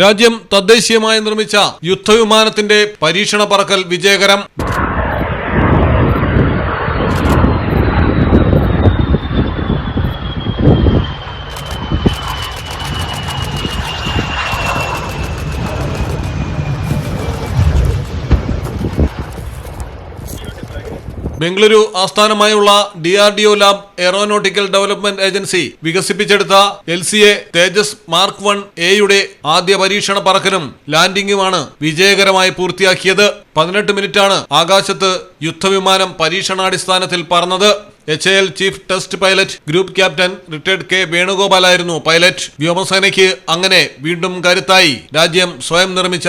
രാജ്യം തദ്ദേശീയമായി നിർമ്മിച്ച യുദ്ധവിമാനത്തിന്റെ പരീക്ഷണ പറക്കൽ വിജയകരം. ബംഗളൂരു ആസ്ഥാനമായുള്ള D R D O lab aeronautical development agency വികസിപ്പിച്ചെടുത്ത L C A Tejas mark one എയുടെ ആദ്യ പരീക്ഷണ പറക്കലും ലാൻഡിംഗുമാണ് വിജയകരമായി പൂർത്തിയാക്കിയത്. പതിനെട്ട് മിനിറ്റാണ് ആകാശത്ത് യുദ്ധവിമാനം പരീക്ഷണാടിസ്ഥാനത്തിൽ പറന്നത്. H L chief test pilot group captain retired K വേണുഗോപാലായിരുന്നു pilot. വ്യോമസേനയ്ക്ക് അങ്ങനെ വീണ്ടും കരുത്തായി. രാജ്യം സ്വയം നിർമ്മിച്ച